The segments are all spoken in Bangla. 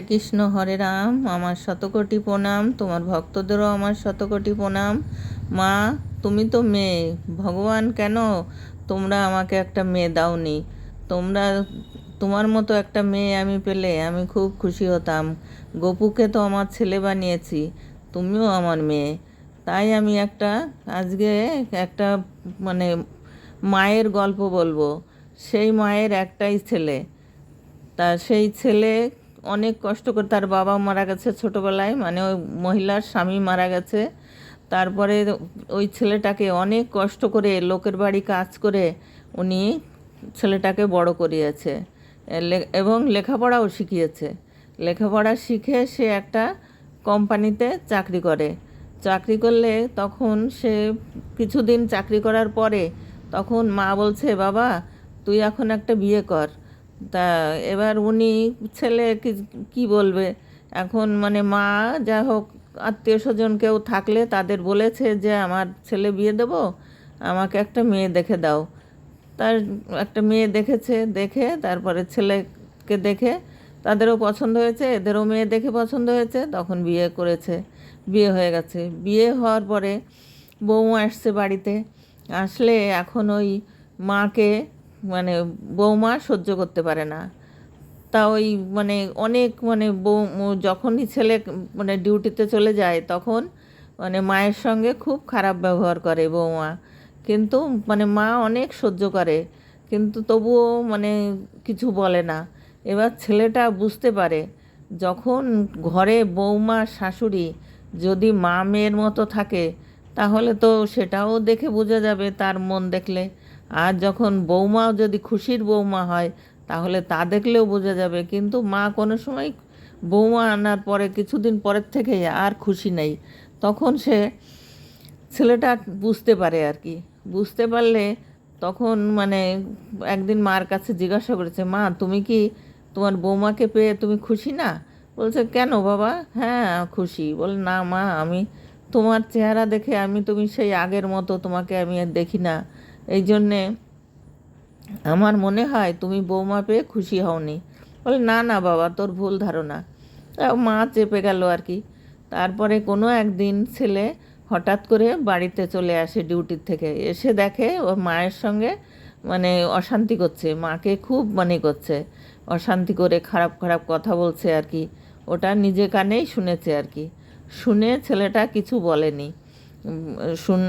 কৃষ্ণ হরে রাম, আমার শতকোটি প্রণাম, তোমার ভক্তদেরও আমার শতকোটি প্রণাম। মা, তুমি তো মেয়ে, ভগবান কেন? তোমরা আমাকে একটা মেয়ে দাওনি। তোমরা, তোমার মতো একটা মেয়ে আমি পেলে আমি খুব খুশি হতাম। গপুকে তো আমার ছেলে বানিয়েছি, তুমিও আমার মেয়ে। তাই আমি একটা, আজকে একটা মানে মায়ের গল্প বলব। সেই মায়ের একটাই ছেলে। তা সেই ছেলে অনেক কষ্ট করে তার বাবা মারা গেছে ছোটোবেলায় মানে ওই মহিলার স্বামী মারা গেছে। তারপরে ওই ছেলেটাকে অনেক কষ্ট করে লোকের বাড়ি কাজ করে উনি ছেলেটাকে বড় করিয়েছে। এবং লেখাপড়াও শিখিয়েছে। লেখাপড়া শিখে সে একটা কোম্পানিতে চাকরি করে। চাকরি করলে তখন সে কিছুদিন চাকরি করার পরে তখন মা বলছে, বাবা, তুই এখন একটা বিয়ে কর। তা এবার উনি ছেলে কি বলবে? এখন মানে মা যা হোক, আত্মীয় স্বজন কেউ থাকলে তাদের বলেছে যে, আমার ছেলে বিয়ে দেব, আমাকে একটা মেয়ে দেখে দাও। তার একটা মেয়ে দেখেছে, দেখে তারপরে ছেলেকে দেখে তাদেরও পছন্দ হয়েছে, এদেরও মেয়ে দেখে পছন্দ হয়েছে, তখন বিয়ে করেছে, বিয়ে হয়ে গেছে। বিয়ে হওয়ার পরে বউ আসছে বাড়িতে, আসলে এখন ওই মাকে মানে বৌমা সহ্য করতে পারে না। তা ওই মানে অনেক মানে বউ যখনই ছেলে মানে ডিউটিতে চলে যায় তখন মানে মায়ের সঙ্গে খুব খারাপ ব্যবহার করে বৌমা। কিন্তু মানে মা অনেক সহ্য করে, কিন্তু তবুও মানে কিছু বলে না। এবার ছেলেটা বুঝতে পারে, যখন ঘরে বৌমা শাশুড়ি যদি মা মেয়ের মতো থাকে, তাহলে তো সেটাও দেখে বোঝা যাবে তার মন দেখলে। আর যখন বৌমাও যদি খুশির বৌমা হয়, তাহলে তা দেখলেও বোঝা যাবে। কিন্তু মা কোনো সময় বৌমা আনার পরে, কিছুদিন পরের থেকে আর খুশি নেই। তখন সে ছেলেটা বুঝতে পারে আর কি। বুঝতে পারলে তখন মানে একদিন মার কাছে জিজ্ঞাসা করেছে, মা, তুমি কি তোমার বৌমাকে পেয়ে তুমি খুশি না? বলছে, কেন বাবা? হ্যাঁ খুশি। বল, না মা, আমি তোমার চেহারা দেখে আমি তুমি সেই আগের মতো তোমাকে আমি আর দেখি না। এই জন্যে আমার মনে হয় তুমি বৌমা পেয়ে খুশি হওনি। বলে, না না বাবা, তোর ভুল ধারণা। মা চেপে গেল আর কি। তারপরে কোনো একদিন ছেলে হঠাৎ করে বাড়িতে চলে আসে ডিউটির থেকে। এসে দেখে ওর মায়ের সঙ্গে মানে অশান্তি করছে। মাকে খুব মানে করছে। অশান্তি করে খারাপ খারাপ কথা বলছে আর কি। ওটা নিজে কানেই শুনেছে আর কি। শুনে ছেলেটা কিছু বলেনি। শুন,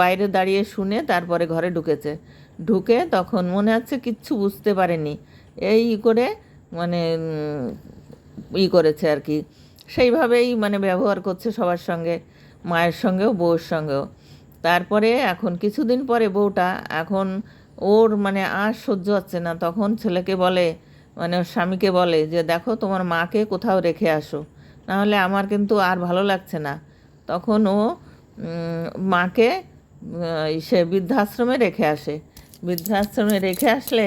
বাইরে দাঁড়িয়ে শুনে তারপরে ঘরে ঢুকেছে। ঢুকে তখন মনে হচ্ছে কিচ্ছু বুঝতে পারেনি। এই করে মানে ই করেছে আর কি। সেইভাবেই মানে ব্যবহার করছে সবার সঙ্গে, মায়ের সঙ্গেও বউর সঙ্গেও। তারপরে এখন কিছুদিন পরে বউটা, এখন ওর মানে আর সহ্য হচ্ছে না। তখন ছেলেকে বলে মানে ওর স্বামীকে বলে যে, দেখো, তোমার মাকে কোথাও রেখে আসো। নাহলে আমার কিন্তু আর ভালো লাগছে না। তখন ও মাকে সে বৃদ্ধাশ্রমে রেখে আসে। বৃদ্ধাশ্রমে রেখে আসলে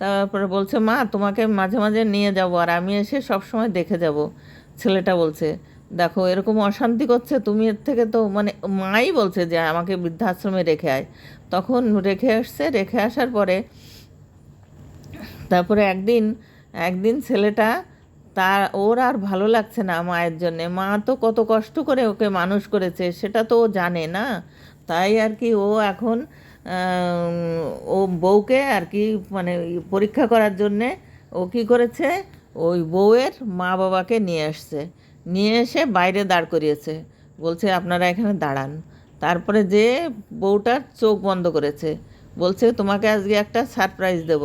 তারপরে বলছে, মা, তোমাকে মাঝে মাঝে নিয়ে যাব আর আমি এসে সব সময় দেখে যাব। ছেলেটা বলছে, দেখো, এরকম অশান্তি করছে, তুমি এর থেকে তো মানে মাই বলছে যে আমাকে বৃদ্ধাশ্রমে রেখে আয়। তখন রেখে আসছে, রেখে আসার পরে তারপরে একদিন একদিন ছেলেটা তার, ওর আর ভালো লাগছে না মায়ের জন্যে। মা তো কত কষ্ট করে ওকে মানুষ করেছে, সেটা তো ও জানে না। তাই আর কি ও এখন ও বউকে আর কি মানে পরীক্ষা করার জন্যে ও কি করেছে, ওই বউয়ের মা বাবাকে নিয়ে আসছে। নিয়ে এসে বাইরে দাঁড় করিয়েছে। বলছে, আপনারা এখানে দাঁড়ান। তারপরে যে বউটার চোখ বন্ধ করেছে, বলছে, তোমাকে আজকে একটা সারপ্রাইজ দেব।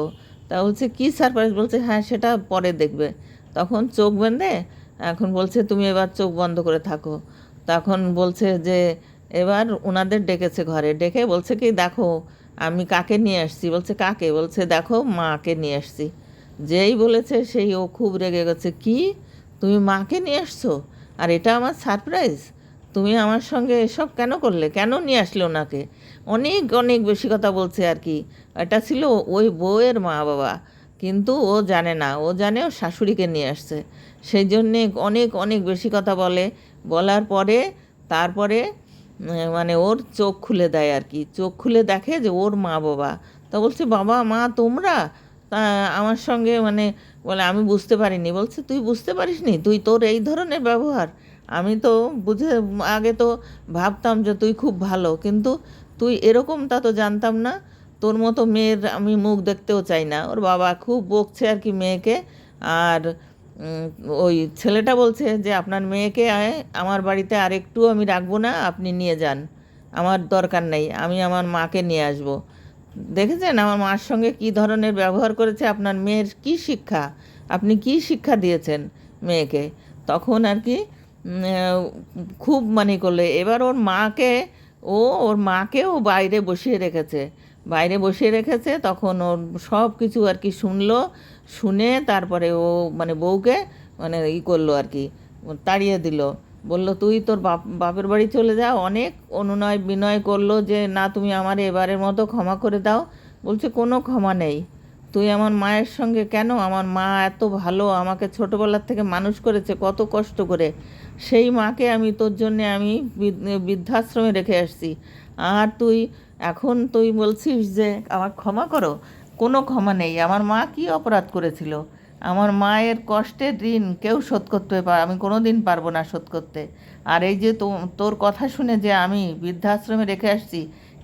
তা বলছে, কী সারপ্রাইজ বলছে হ্যাঁ সেটা পরে দেখবে। তখন চোখ বেঁধে এখন বলছে, তুমি এবার চোখ বন্ধ করে থাকো। তখন বলছে যে, এবার ওনাদের ডেকেছে ঘরে। ডেকে বলছে কি, দেখো, আমি কাকে নিয়ে আসছি? বলছে, কাকে? বলছে, দেখো, মাকে নিয়ে আসছি। যেই বলেছে সেই ও খুব রেগে গেছে, কি? তুমি মাকে নিয়ে আসছো? আর এটা আমার সারপ্রাইজ? তুমি আমার সঙ্গে এসব কেন করলে? কেন নিয়ে আসলে ওনাকে অনেক অনেক বেশি কথা বলছে আর কি। এটা ছিল ওই বউয়ের মা বাবা কিন্তু ও জানে না। ও জানে ও শাশুড়িকে নিয়ে আসছে। সেই জন্যে অনেক অনেক বেশি কথা বলে। বলার পরে, তারপরে মানে ওর চোখ খুলে দেয় আর কি। চোখ খুলে দেখে যে ওর মা বাবা। তা বলছে, বাবা, মা, তোমরা? তা আমার সঙ্গে মানে বলে, আমি বুঝতে পারিনি। বলছে, তুই বুঝতে পারিসনি? তুই তোর এই ধরনের ব্যবহার? আমি তো বুঝে, আগে তো ভাবতাম যে তুই খুব ভালো। কিন্তু তুই এরকম তা তো জানতাম না। তোর মতো মেয়ের আমি মুখ দেখতেও চাই না। ওর বাবা খুব বকছে আর কি মেয়েকে। আর ওই ছেলেটা বলছে যে, আপনার মেয়েকে আমার বাড়িতে আর একটু আমি রাখব না, আপনি নিয়ে যান। আমার দরকার নেই, আমি আমার মাকে নিয়ে আসব। দেখেছেন আমার মার সঙ্গে কি ধরনের ব্যবহার করেছে? আপনার মেয়ের কি শিক্ষা? আপনি কি শিক্ষা দিয়েছেন মেয়েকে? তখন আর কি খুব মানে করলে। এবার ওর মাকে, ও ওর মাকেও বাইরে বসিয়ে রেখেছে। বাইরে বসিয়ে রেখেছে, তখন ওর সব কিছু আর কি শুনলো, শুনে তারপরে ও মানে বউকে মানে ই করল আর কি, তাড়িয়ে দিল। বলল, তুই তোর বাপ, বাপের বাড়ি চলে যা। অনেক অনুনয় বিনয় করল যে, না, তুমি আমার এবারের মতো ক্ষমা করে দাও। বলছে, কোনো ক্ষমা নেই। তুই আমার মায়ের সঙ্গে কেন? আমার মা এত ভালো, আমাকে ছোটোবেলার থেকে মানুষ করেছে, কত কষ্ট করে। সেই মাকে আমি, তোর জন্যে আমি বৃদ্ধ- বৃদ্ধাশ্রমে রেখে আসছি। আর তুই এখন তুই বলছিস যে, আমার ক্ষমা করো? কোনো ক্ষমা নেই। আমার মা কি অপরাধ করেছিল? আমার মায়ের কষ্টের ঋণ কেউ শোধ করতে পার আমি কোনো দিন পারব না শোধ করতে। আর এই যে তোর কথা শুনে যে আমি বৃদ্ধাশ্রমে রেখে আসছি,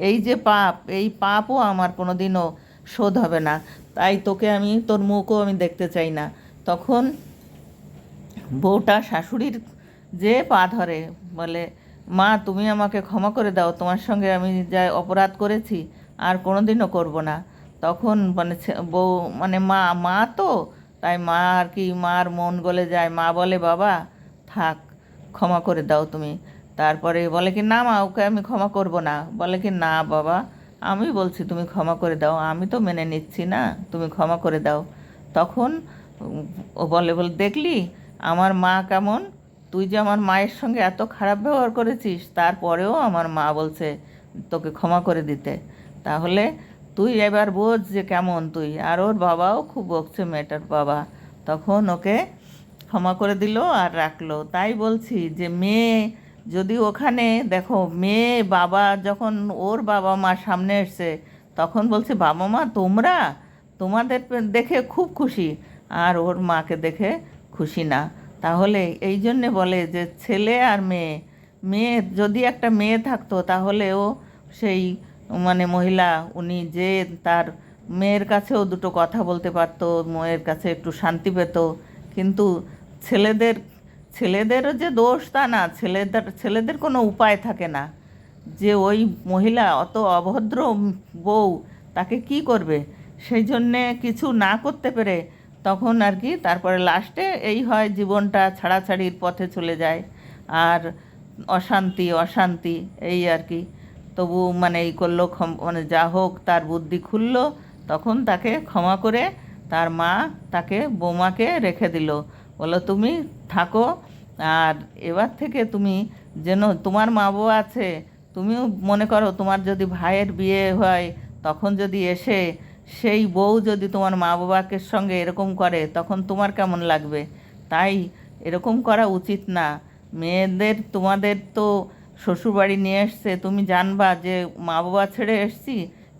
এই যে পাপ, এই পাপও আমার কোনো দিনও শোধ হবে না। তাই তোকে আমি, তোর মুখও আমি দেখতে চাই না। তখন বউটা শাশুড়ির যে পা ধরে, বলে মা, তুমি আমাকে ক্ষমা করে দাও, তোমার সঙ্গে আমি যা অপরাধ করেছি আর কোনোদিনও করব না। তখন মানে বউ মানে মা মা তো? তাই মা আর কি, মার মন গলে যায়। মা বলে, বাবা, থাক, ক্ষমা করে দাও তুমি। তারপরে বলে কি, না মা, ওকে আমি ক্ষমা করব না। বলে কি, না বাবা, আমি বলছি তুমি ক্ষমা করে দাও, আমি তো মেনে নিচ্ছি না, তুমি ক্ষমা করে দাও। তখন ও বলে বলে, দেখলি, আমার মা কেমন? তুই যে আমার মায়ের সঙ্গে এত খারাপ ব্যবহার করেছিস, তারপরেও আমার মা বলছে তোকে ক্ষমা করে দিতে। তাহলে তুই এবার বোঝ যে কেমন তুই। আর ওর বাবাও খুব বকছে মেয়েটার বাবা। তখন ওকে ক্ষমা করে দিল আর রাখল। তাই বলছি যে মেয়ে যদি ওখানে, দেখো মেয়ে বাবা যখন ওর বাবা মা সামনে এসছে, তখন বলছে, বাবা মা, তোমরা? তোমাদের দেখে খুব খুশি। আর ওর মাকে দেখে খুশি না। তাহলে এই জন্যে বলে যে ছেলে আর মেয়ে মেয়ে যদি একটা মেয়ে থাকতো তাহলেও সেই মানে মহিলা উনি যে তার মেয়ের কাছেও দুটো কথা বলতে পারতো, মেয়ের কাছে একটু শান্তি পেত। কিন্তু ছেলেদের, ছেলেদেরও যে দোষ তা না, ছেলেদের ছেলেদের কোনো উপায় থাকে না। যে ওই মহিলা অত অভদ্র বউ, তাকে কি করবে? সেই জন্যে কিছু না করতে পেরে তখন আর কি তারপরে লাস্টে এই হয় জীবনটা ছাড়াছাড়ির পথে চলে যায়। আর অশান্তি অশান্তি, এই আর কি। তবু মানে এই করল মানে যা হোক তার বুদ্ধি খুললো, তখন তাকে ক্ষমা করে তার মা তাকে, বৌমাকে রেখে দিল। বলল, তুমি থাকো, আর এবার থেকে তুমি যেন তোমার মা বাবা আছে, তুমিও মনে করো তোমার যদি ভাইয়ের বিয়ে হয়, তখন যদি এসে সেই বউ যদি তোমার মা বাবাকে সঙ্গে এরকম করে, তখন তোমার কেমন লাগবে? তাই এরকম করা উচিত না। মেয়েদের, তোমাদের তো শ্বশুরবাড়ি নিয়ে এসছে, তুমি জানবা যে মা বাবা ছেড়ে এসছি,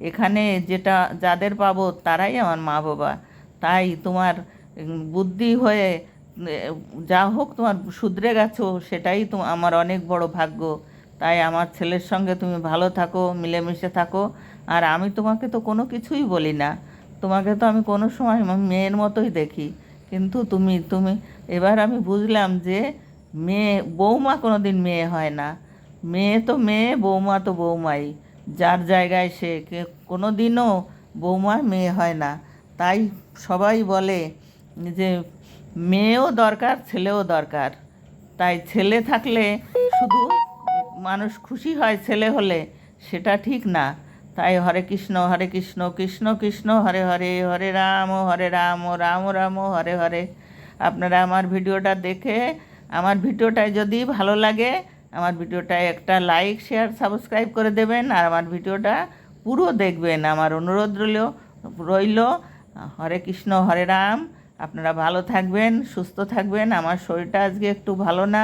এখানে যেটা যাদের পাবো তারাই আমার মা বাবা তাই তোমার বুদ্ধি হয়ে যা হোক তোমার শুধরে গেছো, সেটাই তো আমার অনেক বড় ভাগ্য। তাই আমার ছেলের সঙ্গে তুমি ভালো থাকো, মিলেমিশে থাকো। আর আমি তোমাকে তো কোনো কিছুই বলি না। তোমাকে তো আমি কোনো সময় মেয়ের মতোই দেখি। কিন্তু তুমি তুমি, এবার আমি বুঝলাম যে মেয়ে, বৌমা কোনো দিন মেয়ে হয় না। মেয়ে তো মেয়ে, বৌমা তো বৌমাই। যার জায়গায় সে কোনো দিনও বৌমা মেয়ে হয় না। তাই সবাই বলে যে মেয়েও দরকার, ছেলেও দরকার। তাই ছেলে থাকলে শুধু মানুষ খুশি হয় ছেলে হলে, সেটা ঠিক না। তাই হরে কৃষ্ণ হরে কৃষ্ণ কৃষ্ণ কৃষ্ণ, হরে হরে হরে রাম হরে রাম রাম রাম, হরে হরে। আপনারা আমার ভিডিওটা দেখে, আমার ভিডিওটায় যদি ভালো লাগে, আমার ভিডিওটায় একটা লাইক শেয়ার সাবস্ক্রাইব করে দেবেন, আর আমার ভিডিওটা পুরো দেখবেন। আমার অনুরোধ রইল রইল, হরে কৃষ্ণ, হরে রাম। আপনারা ভালো থাকবেন, সুস্থ থাকবেন। আমার শরীরটা আজকে একটু ভালো না।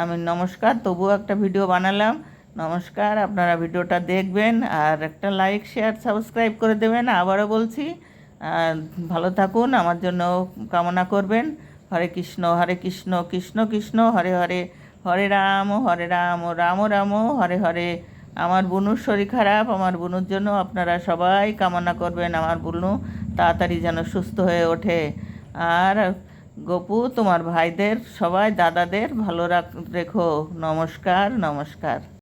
আমি নমস্কার, তবুও একটা ভিডিও বানালাম। নমস্কার, আপনারা ভিডিওটা দেখবেন আর একটা লাইক শেয়ার সাবস্ক্রাইব করে দেবেন। আবারও বলছি ভালো থাকুন, আমার জন্য কামনা করবেন। হরে কৃষ্ণ হরে কৃষ্ণ কৃষ্ণ কৃষ্ণ, হরে হরে হরে রাম হরে রাম রাম রাম, হরে হরে। আমার বুনুর শরীর খারাপ, আমার বুনুর জন্য আপনারা সবাই কামনা করবেন। আমার বুনু তাড়াতাড়ি যেন সুস্থ হয়ে ওঠে। আর গপু তোমার ভাইদের সবাই দাদাদের ভালো রাখ রেখো। নমস্কার নমস্কার।